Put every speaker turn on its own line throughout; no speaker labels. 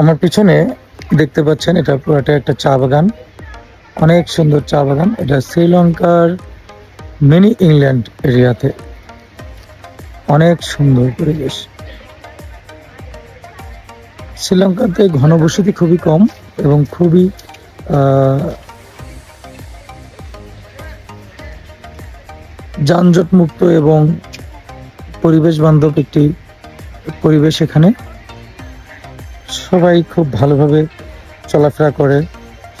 আমার পিছনে দেখতে পাচ্ছেন এটা পুরোটা একটা চা বাগান। অনেক সুন্দর চা বাগান। এটা শ্রীলঙ্কার মিনি ইংল্যান্ড এরিয়াতে। অনেক সুন্দর পরিবেশ। শ্রীলঙ্কাতে ঘনবসতি খুবই কম এবং খুবই যানজট মুক্ত এবং পরিবেশ বান্ধব একটি পরিবেশ এখানে। সবাই খুব ভালোভাবে চলাফেরা করে,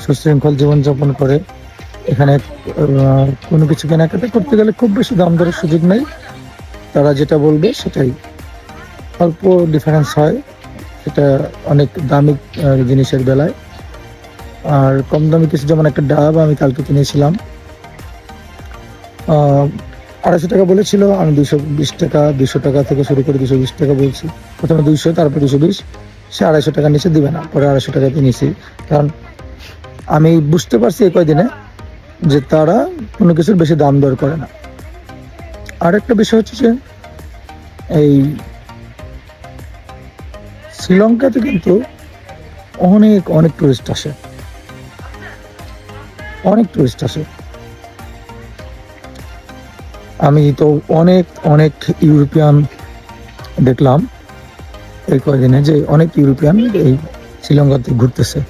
সুশৃঙ্খল জীবনযাপন করে। এখানে কোনো কিছু কেনাকাটা করতে গেলে খুব বেশি দাম দরের সুযোগ নেই। তারা যেটা বলবে সেটাই। অল্প ডিফারেন্স হয়, সেটা অনেক দামি জিনিসের বেলায়। আর কম দামি কিছু, যেমন একটা ডাব আমি কালকে কিনেছিলাম। আড়াইশো টাকা বলেছিল, আমি দুশো বিশ টাকা দুশো টাকা থেকে শুরু করে দুশো বিশ টাকা বলছি। প্রথমে দুইশো, তারপর দুশো বিশ। সে আড়াইশো টাকা নিচে দিবে না, পরে আড়াইশো টাকা নিয়েছি কারণ আমি বুঝতে পারছি এই কয়দিনে যে তারা কোনো কিছুর বেশি দাম দর করে না। আর একটা বিষয় হচ্ছে যে এই শ্রীলঙ্কাতে কিন্তু অনেক অনেক টুরিস্ট আসে। অনেক টুরিস্ট আসে। আমি তো অনেক অনেক ইউরোপিয়ান দেখলাম। এই কয়দিনে যে অনেক ইউরোপিয়ান এই শ্রীলঙ্কাতে ঘুরতেছে।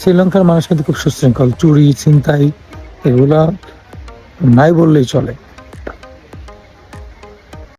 শ্রীলঙ্কার মানুষ কিন্তু খুব সুশৃঙ্খল, চুরি, ছিনতাই, এগুলা নাই বললেই চলে।